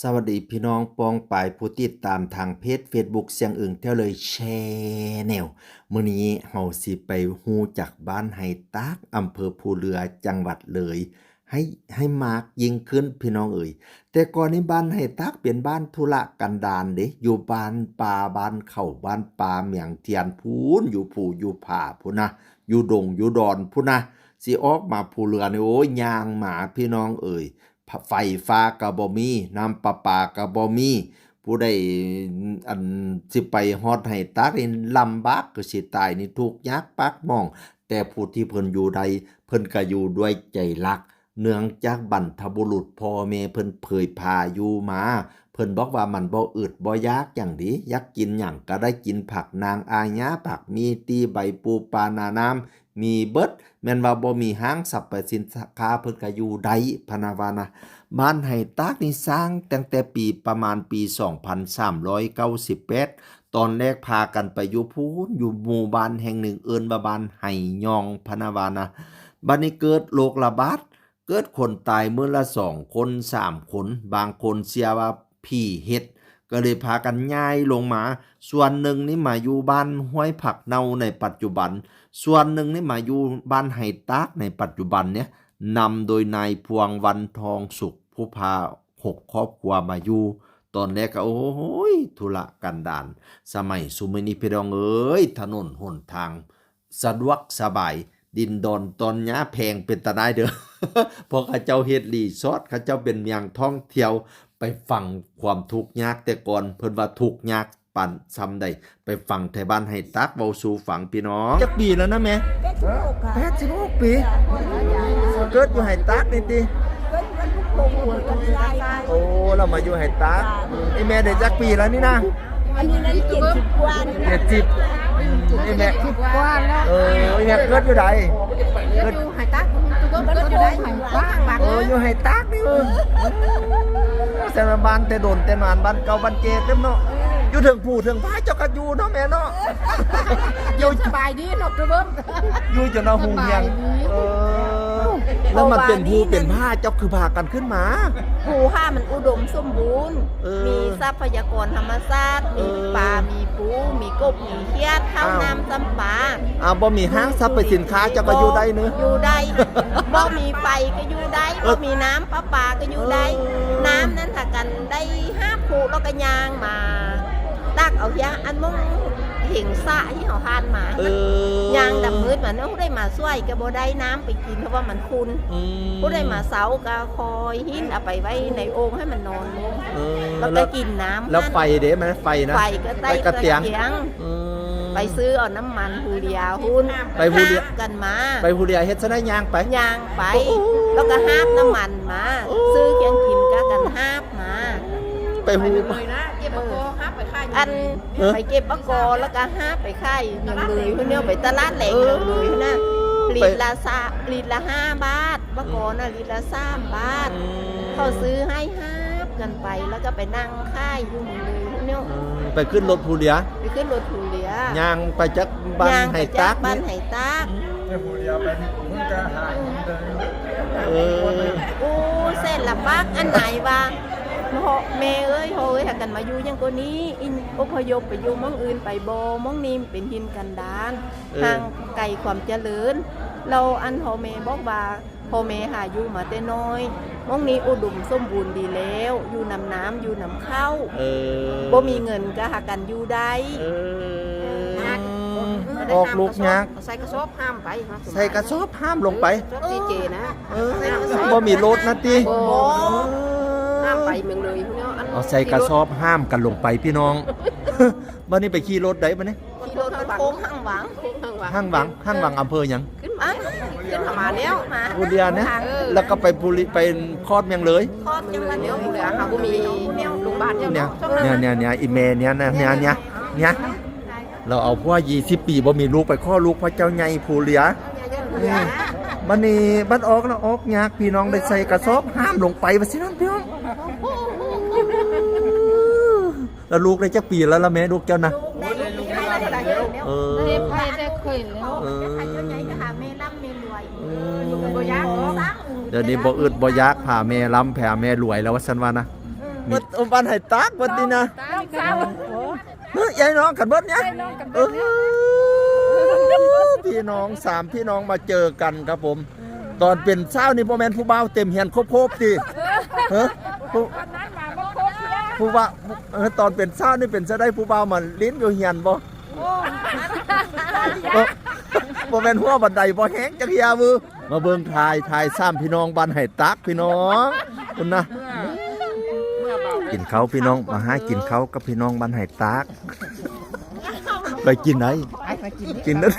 สวัสดีพี่น้องปองปายผู้ติดตามทางเพจ Facebook เสียงอึ่งเที่ยวเลยแชแนลมื้อนี้เฮาสิไปฮู้จากบ้านไฮตากอำเภอภูเรือจังหวัดเลย ให้ให้มากยิ่งขึ้นพี่น้องเอ่ยแต่ก่อนนี้บ้านไฮตากเป็นบ้านธุระกันดารเด้อยู่บ้านป่าบ้านเข้าบ้านป่าเมียงเทียนพูนอยู่ผู้อยู่ผาพูนนะอยู่ดงอยู่ดอนพูนนะสิออกมาภูเรือนี่โอ้ยยางหมาพี่น้องเอ่ย ไฟฟ้าก็บ่มีน้ำประปาก็บ่มีผู้ใดอันสิไปฮอดให้ตักนี่ลำบากก็สิตายนี่ทุกยากปากมอง แต่ผู้ที่เพิ่นอยู่ใดเพิ่นก็อยู่ด้วยใจรัก เนื่องจากบรรพบุรุษพ่อแม่เพิ่นเผยพาอยู่มา เพิ่นบอกว่ามันบ่อึดบ่ยากอย่างดีอยากกินหยังก็ได้กินผักนางอาญาผักมีตีใบปูปลานาน้ำ มีเบิดแม่นว่าบ่มีห้างสรรพสินค้าเพิ่นก็อยู่ได้พนาวานะบ้านไห่ตากนี่สร้างตั้งแต่ปีประมาณปี 2398 ตอนแรกพากันไปอยู่พูนอยู่หมู่บ้านแห่งหนึ่งเอินบาบานไห่ยองพนาวานะบัดนี้เกิดโรคระบาดเกิดคนตายเมื่อละสองคนสามคน บางคนเสียว่าพี่เฮ็ด ก็เลยพากันย้ายลงมา ส่วนหนึ่งนี่มาอยู่บ้านห้วยผักเนาในปัจจุบัน ส่วนหนึ่งนี่มาอยู่บ้านไห่ตากในปัจจุบันเนี่ยนำโดยนายพวงวันทองสุข ผู้พาหกครอบครัวมาอยู่ตอนแรกก็โอ้โหยธุระกันดารสมัยสุมินีพี่รองเอ้ยถนนหนทาง สะดวกสบาย ดินดอนตอนย้แพงเป็นตะนายเด้อพอข้าเจ้าเฮ็ดรีสอร์ทข้าเจ้าเป็นเมียงท่องเที่ยว ไปฟังความทุกข์ยากแต่ก่อนเพิ่นว่าทุกข์ยากปันซ้ำใดไปฟังไทบ้านให้ตักเว้าสู่ฟังพี่น้องจักปีแล้วนะแม่แปดสิบหกค่ะ86ปีเกิดอยู่ไห้ตักนี่ติเกิดวันทุกโป่งหัวกันได้โอ้เรามาอยู่ไห้ตักไอแม่ได้จักปีแล้วนี่นะอันนี้นั้นเจ็ดสิบกว่านี่นะเจ็ดสิบไอแม่สิบกว่าแล้วเออไอแม่เกิดอยู่ใดเกิดอยู่หายตักตัวก็อยู่ได้หายว่างบางเอออยู่ไห้ตักนี่เออ แสนว่าบ้านแต่โดนแต่นานบ้านเก่าบ้านเจเต็มเนาะอยู่ถึงผู้ถึงพายเจ้าก็อยู่เนาะแม่เนาะอยู่สบายดีเนาะตัวเบิ้มอยู่จนเอาหุงเฮียงเออ แล้วมันเป็นผู้เป็นผ้าเจ้าคือพากันขึ้นมา ภูห้ามันอุดมสมบูรณ์เออมีทรัพยากรธรรมชาติเอมีอปลา มีปู มีกบ มีเขียดข้าวอ้าวน้ำจำปาอ่าบ่มีห้างสรรพสินค้าเจ้าก็อยู่ได้เนอะอยู่ได้บ่มีไฟก็อยู่ได้เอบ่อมีน้ำประปาก็อยู่ได้เออน้ำนั้นถ้ากันได้ห้าผูแล้วก็ยางมาตักเอาเฮียอันมง เห็งสะที่เขาทานมาเออยางดำมืดมันเนาะผู้ได้มาช่วยก็บ่ได้น้ำไปกินเพราะว่ามันคุณอืมผู้ได้มาเสาก็คอยหินเอาไปไว้ในโอ่งให้มันนอนลงเออแล้วแล้ก็วกินน้ำแล้วไฟเด้มันไฟนะไฟก็ได้ไฟกระเตียงงอืมไปซื้อเอาน้ำมันฮูเรียหุ้นไปฮูเรียหาบกันมา ไปผู้เดียวเฮ็ดซะได้ย่างไปยางไปโอ้โหแล้วก็ห้าบน้ำมันมาโอ้ซื้อเคียงกินก็กันห้าบ มาไปหูอันเออ ไปเก็บปะกอแล้วก็ห้าบไปค่ายเมืองเลยพวกเนี้ยไปตลาดแหลกเออเมืองเลยนะลิไปตรละสาลิตรละห้าบาทปะกอน่ะลิตรละสามบาทอืมเขาซื้อให้ห้าบกันไปแล้วก็ไปนั่งค่ายอยู่เมืองเลยพวกเนี้ยอืมไปขึ้นรถผู้เดียวไปขึ้นรถทูเรียย่างไปจักบ้านย่างให้ไปตัจากกบ้านนี่ไห้ตักไม่พูดเดียวไปมึงจะหายมึงจะเออโอ้เส้นละปักอันไหนวะ โหแม่เอ้ยโหยหากันมาอยู่ยังก็นี้ อินอพยพไปอยู่หมองอื่นไปบมองนี้เป็นหินกันดานเออ ห่างไกลความเจริญ เราอันโฮเมบอกว่าโฮเมหาอยู่มาแต่น้อยหมองนี้อุดมสมบูรณ์ดีแล้ว อยู่นำน้ำอยู่นำข้าวเออบ่มีเงินก็หากันอยู่ได้ เออออกลูกยักษ์ใส่กระสอบห้ามไปครับใส่กระสอบห้ามลงไป กระสอบดีเจนะ เออบ่มีรถนะติโอ้เออห้ามไป เมืองเลยพวกเนี้ยอันเอาใส่กระสอบห้ามกันลงไปพี่น้องบัดนี้ไปขี่รถได้บัดนี้ขี่รถมันโค้งข้างหวังข้างหลังห้างหวังห้างหวังอำเภอหยังขึ้นมาขึ้นมาแล้วมาผู้เดียวนะแล้วก็ไปภูริไปคลอดเมียงเลยครอบจังหวัดเดี๋เดียยววเหลือเขาก็มีโรงพยาบาลเนี่ยเนี่ยเนี่ยเนี่ยอีเมเนี่ยนะเนี่ยเนี่ยเนี่ยเราเอาพวกยี่สิบปีบ่มีลูกไปข้อลูกพระเจ้าใหญ่ภูเรียอืมบัดนี้บัดออกแล้วออกยากพี่น้องได้ใส่กระสอบห้ามลงไปว่าสินั่นพี่น้อง แล้วลูกได้จักปีแล้วละแม่ลูกเจ้านะได้ลูกได้แล้วได้แล้วเออเรียบร้อยได้เคยแล้วเออใครเจ้าใหญ่ก็หาแม่ร่ำแม่รวยอืบ่ยากมสร้างเดี๋ยวนี้บ่อึดบ่อยากผ่าแม่ล้ำแผ่แม่รวยแล้วว่าซั่นว่านะเบัดอมบ้านไห้ตักบัดนี้นะน้องสาวเฮ้ยยายน้องกันเบิดเนี่ยเออพี่น้องสามพี่น้องมาเจอกันครับผม ตอนเป็นเช้านี่พ่อแม่นผู้บ่าวเต็มเฮียนครบๆติเฮ้ผู้ ผู้บ่าวเออตอนเป็นเช้านี่เป็นจะได้ผู้บ่าวมันลิ้นอยู่เฮียนบ่บ่บ่แม่นหัวบันไดบ่แห้งจักเฮียมือมาเบิ่งทายทายซ้ำพี่น้องบ้านไห้ตักพี่น้องคุณนะกินเขาวพี่น้องมาหากินเขาวกับพี่น้องบ้านไห้ตากไปกินไหนกินนั่น